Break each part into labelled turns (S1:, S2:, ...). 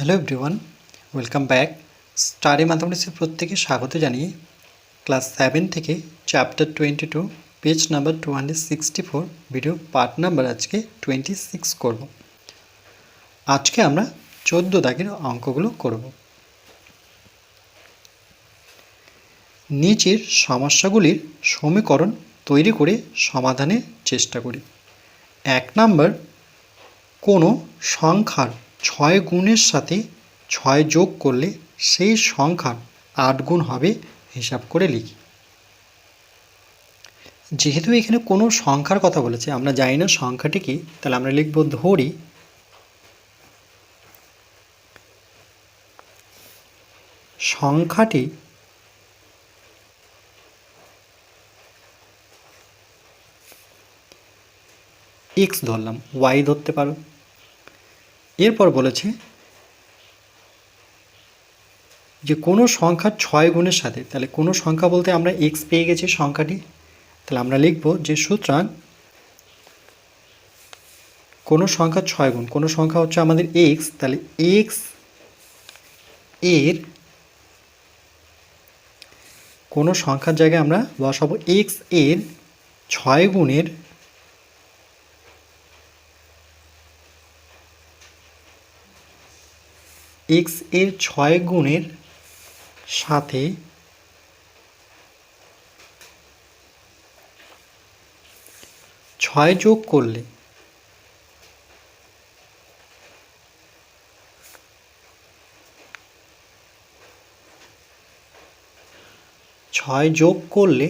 S1: Hello everyone welcome back study ম্যাথামেটিক্সের প্রত্যেকে স্বাগত জানিয়ে ক্লাস সেভেন থেকে chapter twenty two page number two hundred sixty four video part number আজকে twenty six করব। আজকে আমরা চোদ্দ দাগের অঙ্কগুলো করব। নিচের সমস্যাগুলির সমীকরণ তৈরি করে সমাধানের চেষ্টা করি। এক নাম্বার কোনো সংখ্যার ছয় গুণের সাথে ছয় যোগ করলে সেই সংখ্যার আট গুণ হবে হিসাব করে লিখি। যেহেতু এখানে কোনো সংখ্যার কথা বলেছে, আমরা জানি না সংখ্যাটি কি তাহলে আমরা লিখব ধরি। সংখ্যাটি এক্স ধরলাম ওয়াই ধরতে পারো। এরপর বলেছে যে কোনো সংখ্যার ছয় গুণের সাথে, তাহলে কোনো সংখ্যা বলতে আমরা এক্স পেয়ে গেছি সংখ্যাটি, তাহলে আমরা লিখব যে সুতরাং কোনো সংখ্যার ছয় গুণ, কোনো সংখ্যা হচ্ছে আমাদের এক্স তাহলে এক্সের কোনো সংখ্যার জায়গায় আমরা বসাবো এক্সের ছয় গুণের এক্সের ছয় গুণের সাথে ছয় যোগ করলে ছয় যোগ করলে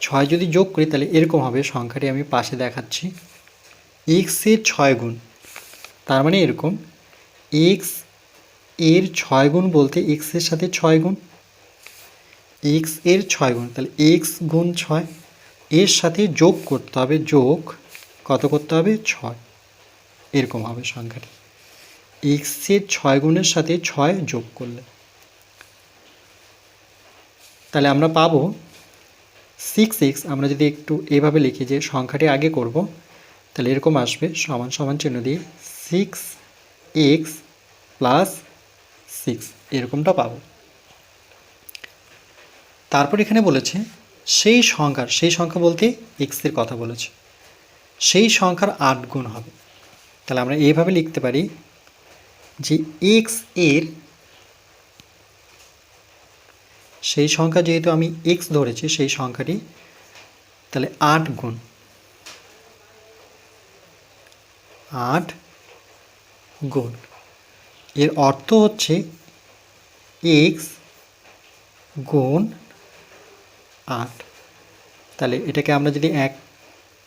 S1: ছয় যদি যোগ করি, তাহলে এরকম হবে। সংখ্যাটি আমি পাশে দেখাচ্ছি। এক্সের ছয় গুণ। তার মানে এরকম এক্সের ছয় গুণ বলতে এক্সের সাথে ছয় গুণ। এক্সের ছয় গুণ, তাহলে এক্স গুণ ছয়, এর সাথে যোগ করতে হবে, যোগ কত করতে হবে? ছয়। এরকম হবে সংখ্যাটি। এক্সের ছয় গুণের সাথে ছয় যোগ করলে। তাহলে আমরা পাবো সিক্স এক্স আমরা যদি একটু এভাবে লিখি যে সংখ্যাটি আগে করব তাহলে এরকম আসবে, সমান সমান চিহ্ন দিয়ে সিক্স এক্স প্লাস সিক্স এরকমটা পাবো। তারপর এখানে বলেছে, সেই সংখ্যার, সেই সংখ্যা বলতে এক্সের কথা বলেছে, সেই সংখ্যার আট গুণ হবে। তাহলে আমরা এইভাবে লিখতে পারি যে এক্সের, সেই সংখ্যা যেহেতু আমি এক্স ধরেছি, সেই সংখ্যাটি তাহলে আট গুণ। আট গুণ। এর অর্থ হচ্ছে এক্স গুণ আট। তাহলে এটাকে আমরা যদি এক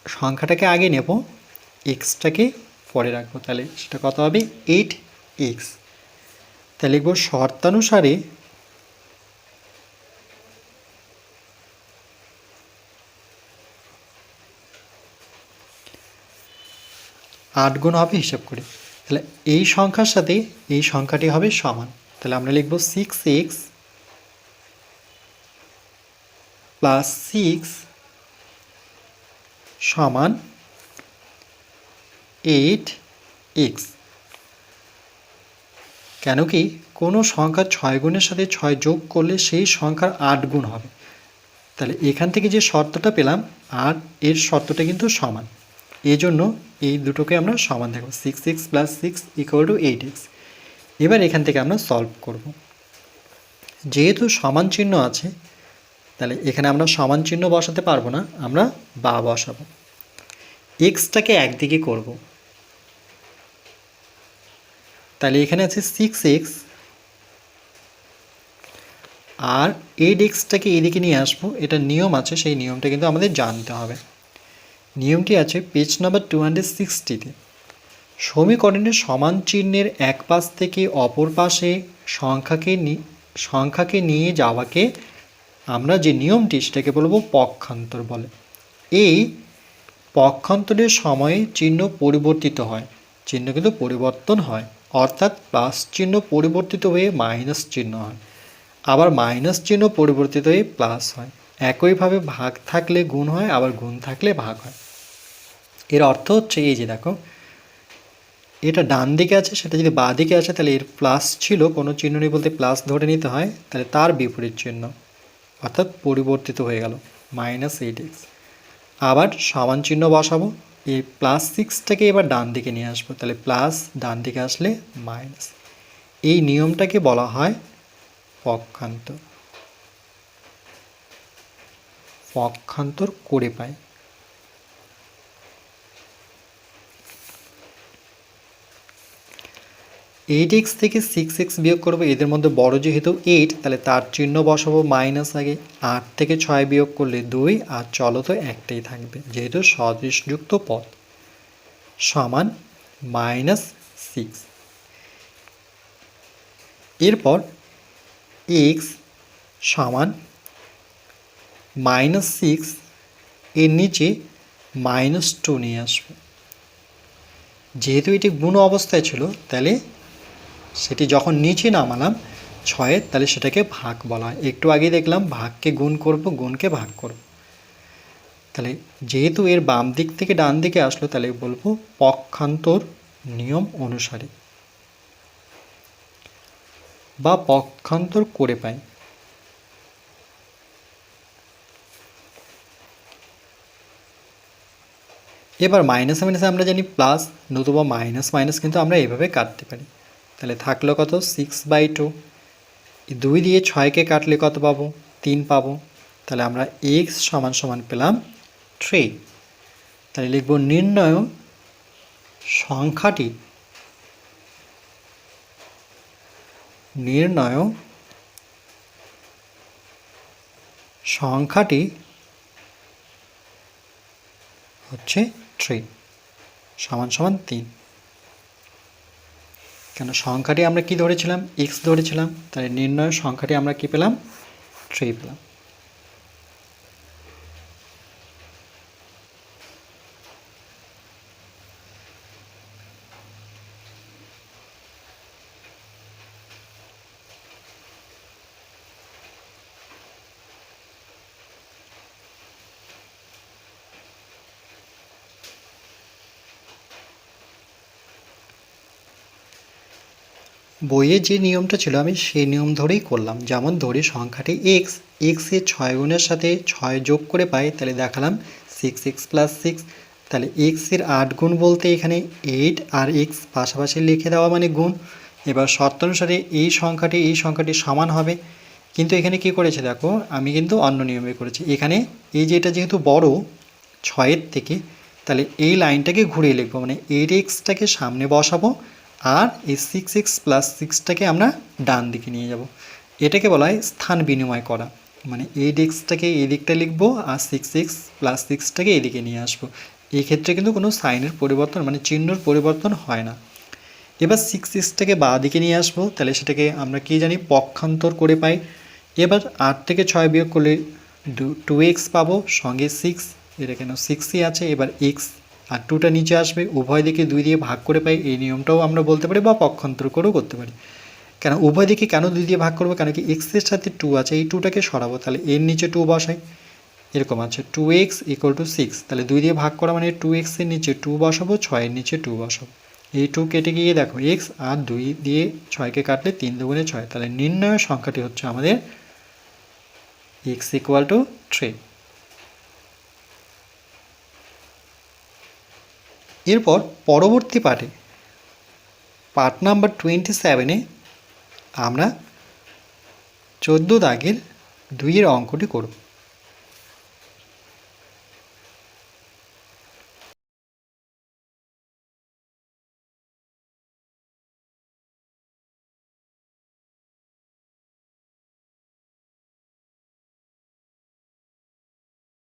S1: সংখ্যাটাকে আগে নেব এক্সটাকে পরে রাখব, তাহলে সেটা কত হবে? এইট এক্স তাহলে লিখব শর্তানুসারে আট গুণ হবে হিসাব করে। তাহলে এই সংখ্যার সাথে এই সংখ্যাটি হবে সমান। তাহলে আমরা লিখব সিক্স এক্স প্লাস সিক্স সমান এইট এক্স কেন কি কোনো সংখ্যার ছয় গুণের সাথে ছয় যোগ করলে সেই সংখ্যার আট গুণ হবে। তাহলে এখান থেকে যে শর্তটা পেলাম আর এর শর্তটা কিন্তু সমান। এই জন্য এই দুটোকে আমরা সমান দেখব। Six x plus six equal to eight x এবার এখান থেকে আমরা সলভ করব। যেহেতু সমান চিহ্ন আছে, তাহলে এখানে আমরা সমান চিহ্ন বসাতে পারব না, আমরা বা বসাবো। এক্সটাকে একদিকে করব। তাহলে এখানে আছে সিক্স এক্স আর এইট এক্সটাকে এদিকে নিয়ে আসব, এটা নিয়ম আছে, সেই নিয়মটা কিন্তু আমাদের জানতে হবে। নিয়মটি আছে পেজ নাম্বার টু হান্ড্রেড সিক্সটিতে সমীকরণের সমান চিহ্নের এক পাশ থেকে অপর পাশে সংখ্যাকে সংখ্যাকে নিয়ে যাওয়াকে আমরা যে নিয়মটি সেটাকে বলব পক্ষান্তর বলে। এই পক্ষান্তরের সময়ে চিহ্ন পরিবর্তিত হয়, চিহ্ন কিন্তু পরিবর্তন হয়, অর্থাৎ প্লাস চিহ্ন পরিবর্তিত হয়ে মাইনাস চিহ্ন হয়। আবার মাইনাস চিহ্ন পরিবর্তিত হয়ে প্লাস হয়। একইভাবে ভাগ থাকলে গুণ হয়, আবার গুণ থাকলে ভাগ হয়। এর অর্থ হচ্ছে এই যে দেখো, এটা ডান দিকে আছে, সেটা যদি বাঁ দিকে আছে তাহলে এর প্লাস ছিল, কোনো চিহ্ন নেই বলতে প্লাস ধরে নিতে হয়, তাহলে তার বিপরীত চিহ্ন, অর্থাৎ পরিবর্তিত হয়ে গেল মাইনাস এইট এক্স আবার সমান চিহ্ন বসাবো এই প্লাস সিক্সটাকে এবার ডান দিকে নিয়ে আসব, তাহলে প্লাস ডান দিকে আসলে মাইনাস এই নিয়মটাকে বলা হয় পক্ষান্তর। পক্ষান্তর করে পায় এইট এক্স থেকে সিক্স এক্স বিয়োগ করব, এদের মধ্যে বড় যেহেতু এইট, তাহলে তার চিহ্ন বসাবো মাইনাস আগে আট থেকে ছয় বিয়োগ করলে দুই, আর চলো তো একটাই থাকবে, যেহেতু সদৃশযুক্ত পদ। সমান মাইনাস সিক্স। এরপর এক্স সমান মাইনাস সিক্স, এর নিচে মাইনাস টু নিয়ে আসব। যেহেতু এটি গুণ অবস্থায় ছিল, তাহলে সেটি যখন নিচে নামালাম ছয়ের তাহলে সেটাকে ভাগ বলা হয়। একটু আগে দেখলাম ভাগকে গুণ করব, গুণকে ভাগ করব। তাহলে যেহেতু এর বাম দিক থেকে ডান দিকে আসলো, তাহলে বলব পক্ষান্তর নিয়ম অনুসারে। বা পক্ষান্তর করে পাই। এবার মাইনাস মাইনাসে আমরা জানি প্লাস, নতুবা মাইনাস মাইনাস কিন্তু আমরা এভাবে কাটতে পারি। তাহলে থাকল কত? সিক্স বাই টু দুই দিয়ে ছয়কে কাটলে কত পাবো? তিন পাবো। তাহলে আমরা এক্স সমান সমান পেলাম থ্রি তাহলে লিখব নির্ণয় সংখ্যাটি নির্ণয় সংখ্যাটি হচ্ছে থ্রি সমান সমান তিন। কেন সংখ্যাটি আমরা কি ধরেছিলাম? এক্স ধরেছিলাম, তাহলে নির্ণয় সংখ্যাটি আমরা কি পেলাম? থ্রি পেলাম। বইয়ে যে নিয়মটা ছিল, আমি সেই নিয়ম ধরেই করলাম। যেমন ধরি সংখ্যাটি এক্স এক্সের ছয় গুণের সাথে ছয় যোগ করে পাই, তাহলে দেখালাম সিক্স এক্স প্লাস সিক্স তাহলে এক্সের আট গুণ বলতে এখানে এইট আর এক্স পাশাপাশি লিখে দেওয়া মানে গুণ। এবার শর্ত অনুসারে এই সংখ্যাটি এই সংখ্যাটি সমান হবে। কিন্তু এখানে কি করেছে দেখো, আমি কিন্তু অন্য নিয়মে করেছি। এখানে এই যে এটা যেহেতু বড়, ছয়ের থেকে, তাহলে এই লাইনটাকে ঘুরিয়ে লিখব। মানে এইট এক্সটাকে সামনে বসাবো আর এই সিক্স এক্স প্লাস সিক্সটাকে আমরা ডান দিকে নিয়ে যাব। এটাকে বলা হয় স্থান বিনিময় করা। মানে এইট এই দিকটা লিখব আর সিক্স এক্স প্লাস সিক্সটাকে এদিকে নিয়ে আসব। এই ক্ষেত্রে কিন্তু কোনো সাইনের পরিবর্তন মানে চিহ্নর পরিবর্তন হয় না। এবার সিক্স এক্সটাকে বাঁ দিকে নিয়ে আসব, তাহলে সেটাকে আমরা কি জানি পক্ষান্তর করে পাই। এবার আট থেকে ছয় বিয়োগ করলে টু এক্স পাবো, সঙ্গে সিক্স এটা কেন সিক্সই আছে। এবার এক্স আর টুটা নিচে আসবে, উভয় দিকে দুই দিয়ে ভাগ করে পাই, এই নিয়মটাও আমরা বলতে পারি বা পক্ষান্তর করেও করতে পারি। কেন, উভয় দিকে কেন দুই দিয়ে ভাগ করব? কেন কি এক্সের সাথে টু আছে, এই টুটাকে সরাবো, তাহলে এর নিচে টু বসাই। এরকম আছে two x equal to six তাহলে দুই দিয়ে ভাগ করা মানে টু এক্সের নিচে টু বসাবো ছয়ের নিচে টু বসাবো। এই টু কেটে গিয়ে দেখো এক্স আর দুই দিয়ে ছয়কে কাটলে তিন দুগুণে ছয়, তাহলে নির্ণয় সংখ্যাটি হচ্ছে আমাদের এক্স ইকুয়াল টু থ্রি এরপর পরবর্তী পাঠে। পার্ট নাম্বার টোয়েন্টি সেভেনে আমরা চোদ্দ দাগের দুইয়ের অঙ্কটি করব।